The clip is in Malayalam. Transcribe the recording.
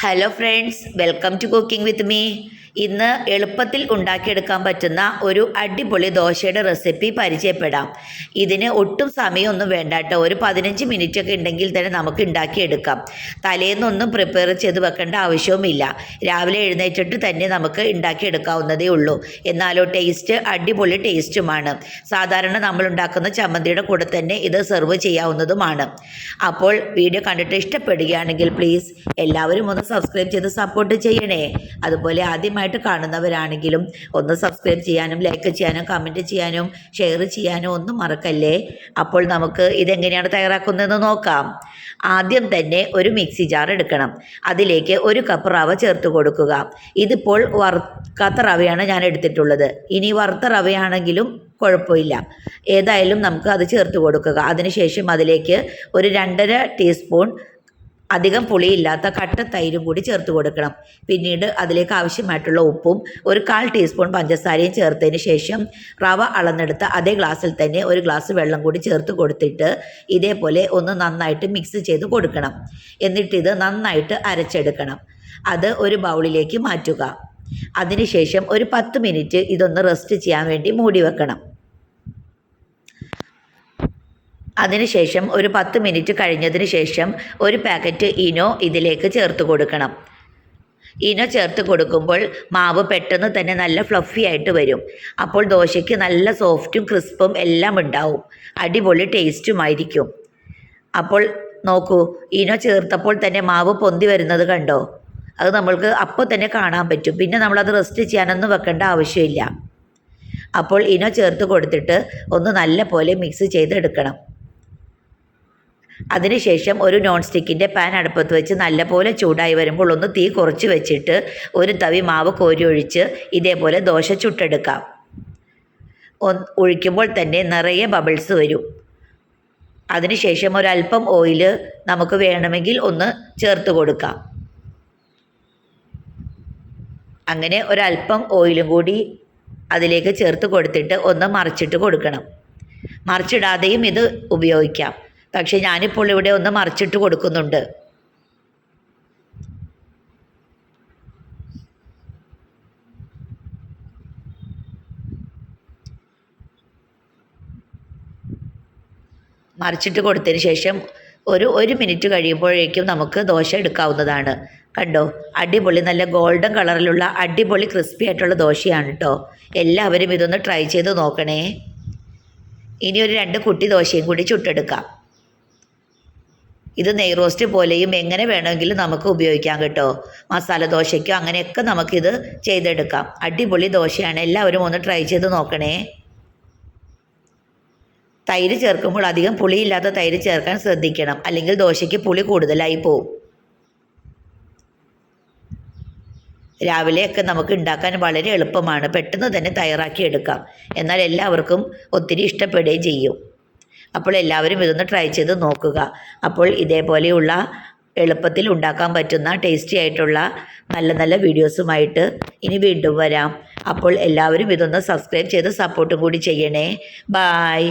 hello friends welcome to cooking with me ഇന്ന് എളുപ്പത്തിൽ ഉണ്ടാക്കിയെടുക്കാൻ പറ്റുന്ന ഒരു അടിപൊളി ദോശയുടെ റെസിപ്പി പരിചയപ്പെടാം. ഇതിന് ഒട്ടും സമയമൊന്നും വേണ്ട കേട്ടോ. ഒരു പതിനഞ്ച് മിനിറ്റ് ഒക്കെ ഉണ്ടെങ്കിൽ തന്നെ നമുക്ക് ഉണ്ടാക്കിയെടുക്കാം. തലേന്നൊന്നും പ്രിപ്പയർ ചെയ്ത് വെക്കേണ്ട ആവശ്യവുമില്ല. രാവിലെ എഴുന്നേറ്റിട്ട് തന്നെ നമുക്ക് ഉണ്ടാക്കിയെടുക്കാവുന്നതേ ഉള്ളൂ. എന്നാലോ ടേസ്റ്റ് അടിപൊളി ടേസ്റ്റുമാണ് സാധാരണ നമ്മൾ ഉണ്ടാക്കുന്ന ചമ്മന്തിയുടെ കൂടെ തന്നെ ഇത് സെർവ് ചെയ്യാവുന്നതുമാണ്. അപ്പോൾ വീഡിയോ കണ്ടിട്ട് ഇഷ്ടപ്പെടുകയാണെങ്കിൽ പ്ലീസ് എല്ലാവരും ഒന്ന് സബ്സ്ക്രൈബ് ചെയ്ത് സപ്പോർട്ട് ചെയ്യണേ. അതുപോലെ ആദ്യമായിട്ട് കാണുന്നവരാണെങ്കിലും ഒന്ന് സബ്സ്ക്രൈബ് ചെയ്യാനും ലൈക്ക് ചെയ്യാനും കമന്റ് ചെയ്യാനും ഷെയർ ചെയ്യാനും ഒന്നും മറക്കല്ലേ? അപ്പോൾ നമുക്ക് ഇതെങ്ങനെയാണ് തയ്യാറാക്കുന്നതെന്ന് നോക്കാം. ആദ്യം തന്നെ ഒരു മിക്സി ജാർ എടുക്കണം. അതിലേക്ക് ഒരു കപ്പ് റവ ചേർത്ത് കൊടുക്കുക. ഇതിപ്പോൾ വറുക്കാത്ത റവയാണ് ഞാൻ എടുത്തിട്ടുള്ളത്. ഇനി വറുത്ത റവയാണെങ്കിലും കുഴപ്പമില്ല. ഏതായാലും നമുക്ക് അത് ചേർത്ത് കൊടുക്കുക. അതിനുശേഷം അതിലേക്ക് ഒരു രണ്ടര ടീസ്പൂൺ അധികം പുളിയില്ലാത്ത കട്ട തൈരും കൂടി ചേർത്ത് കൊടുക്കണം. പിന്നീട് അതിലേക്ക് ആവശ്യമായിട്ടുള്ള ഉപ്പും ഒരു കാൽ ടീസ്പൂൺ പഞ്ചസാരയും ചേർത്തതിന് ശേഷം റവ അളന്നെടുത്ത അതേ ഗ്ലാസ്സിൽ തന്നെ ഒരു ഗ്ലാസ് വെള്ളം കൂടി ചേർത്ത് കൊടുത്തിട്ട് ഇതേപോലെ ഒന്ന് നന്നായിട്ട് മിക്സ് ചെയ്ത് കൊടുക്കണം. എന്നിട്ടിത് നന്നായിട്ട് അരച്ചെടുക്കണം. അത് ഒരു ബൗളിലേക്ക് മാറ്റുക. അതിനുശേഷം ഒരു പത്ത് മിനിറ്റ് ഇതൊന്ന് റെസ്റ്റ് ചെയ്യാൻ വേണ്ടി മൂടി വെക്കണം. അതിനുശേഷം ഒരു പത്ത് മിനിറ്റ് കഴിഞ്ഞതിന് ശേഷം ഒരു പാക്കറ്റ് ഇനോ ഇതിലേക്ക് ചേർത്ത് കൊടുക്കണം. ഇനോ ചേർത്ത് കൊടുക്കുമ്പോൾ മാവ് പെട്ടെന്ന് തന്നെ നല്ല ഫ്ലഫി ആയിട്ട് വരും. അപ്പോൾ ദോശയ്ക്ക് നല്ല സോഫ്റ്റും ക്രിസ്പും എല്ലാം ഉണ്ടാവും. അടിപൊളി ടേസ്റ്റുമായിരിക്കും അപ്പോൾ നോക്കൂ ഇനോ ചേർത്തപ്പോൾ തന്നെ മാവ് പൊന്തി വരുന്നത് കണ്ടോ? അത് നമ്മൾക്ക് അപ്പോൾ തന്നെ കാണാൻ പറ്റും. പിന്നെ നമ്മളത് റെസ്റ്റ് ചെയ്യാനൊന്നും വെക്കേണ്ട ആവശ്യമില്ല. അപ്പോൾ ഇനോ ചേർത്ത് കൊടുത്തിട്ട് ഒന്ന് നല്ല പോലെ മിക്സ് ചെയ്തെടുക്കണം. അതിനുശേഷം ഒരു നോൺ സ്റ്റിക്കിന്റെ പാൻ അടുപ്പത്ത് വെച്ച് നല്ലപോലെ ചൂടായി വരുമ്പോൾ ഒന്ന് തീ കുറച്ച് വെച്ചിട്ട് ഒരു തവി മാവ് കോരി ഒഴിച്ച് ഇതേപോലെ ദോശ ചുട്ടെടുക്കാം. ഒഴിക്കുമ്പോൾ തന്നെ നിറയെ ബബിൾസ് വരും. അതിനുശേഷം ഒരല്പം ഓയിൽ നമുക്ക് വേണമെങ്കിൽ ഒന്ന് ചേർത്ത് കൊടുക്കാം. അങ്ങനെ ഒരല്പം ഓയിലും കൂടി അതിലേക്ക് ചേർത്ത് കൊടുത്തിട്ട് ഒന്ന് മറിച്ചിട്ട് കൊടുക്കണം. മറിച്ചിടാതെയും ഇത് ഉപയോഗിക്കാം. പക്ഷെ ഞാനിപ്പോൾ ഇവിടെ ഒന്ന് മറിച്ചിട്ട് കൊടുക്കുന്നുണ്ട്. മറിച്ചിട്ട് കൊടുത്തതിന് ശേഷം ഒരു ഒരു മിനിറ്റ് കഴിയുമ്പോഴേക്കും നമുക്ക് ദോശ എടുക്കാവുന്നതാണ്. കണ്ടോ? അടിപൊളി നല്ല ഗോൾഡൻ കളറിലുള്ള അടിപൊളി ക്രിസ്പി ആയിട്ടുള്ള ദോശയാണ് കേട്ടോ. എല്ലാവരും ഇതൊന്ന് ട്രൈ ചെയ്ത് നോക്കണേ. ഇനി ഒരു രണ്ട് കുട്ടി ദോശയും കൂടി ചുട്ടെടുക്കാം. ഇത് നെയ്റോസ്റ്റ് പോലെയും എങ്ങനെ വേണമെങ്കിലും നമുക്ക് ഉപയോഗിക്കാം കേട്ടോ. മസാല ദോശയ്ക്കോ അങ്ങനെയൊക്കെ നമുക്കിത് ചെയ്തെടുക്കാം. അടിപൊളി ദോശയാണ്. എല്ലാവരും ഒന്ന് ട്രൈ ചെയ്ത് നോക്കണേ. തൈര് ചേർക്കുമ്പോൾ അധികം പുളിയില്ലാത്ത തൈര് ചേർക്കാൻ ശ്രദ്ധിക്കണം. അല്ലെങ്കിൽ ദോശയ്ക്ക് പുളി കൂടുതലായി പോവും. രാവിലെയൊക്കെ നമുക്ക് ഉണ്ടാക്കാൻ വളരെ എളുപ്പമാണ്. പെട്ടെന്ന് തന്നെ തയ്യാറാക്കി എടുക്കാം. എന്നാൽ എല്ലാവർക്കും ഒത്തിരി ഇഷ്ടപ്പെടുകയും ചെയ്യും. അപ്പോൾ എല്ലാവരും ഇതൊന്ന് ട്രൈ ചെയ്ത് നോക്കുക. അപ്പോൾ ഇതേപോലെയുള്ള എളുപ്പത്തിൽ ഉണ്ടാക്കാൻ പറ്റുന്ന ടേസ്റ്റി ആയിട്ടുള്ള നല്ല നല്ല വീഡിയോസുമായിട്ട് ഇനി വീണ്ടും വരാം. അപ്പോൾ എല്ലാവരും ഇതൊന്ന് സബ്സ്ക്രൈബ് ചെയ്ത് സപ്പോർട്ടും കൂടി ചെയ്യണേ. ബായ്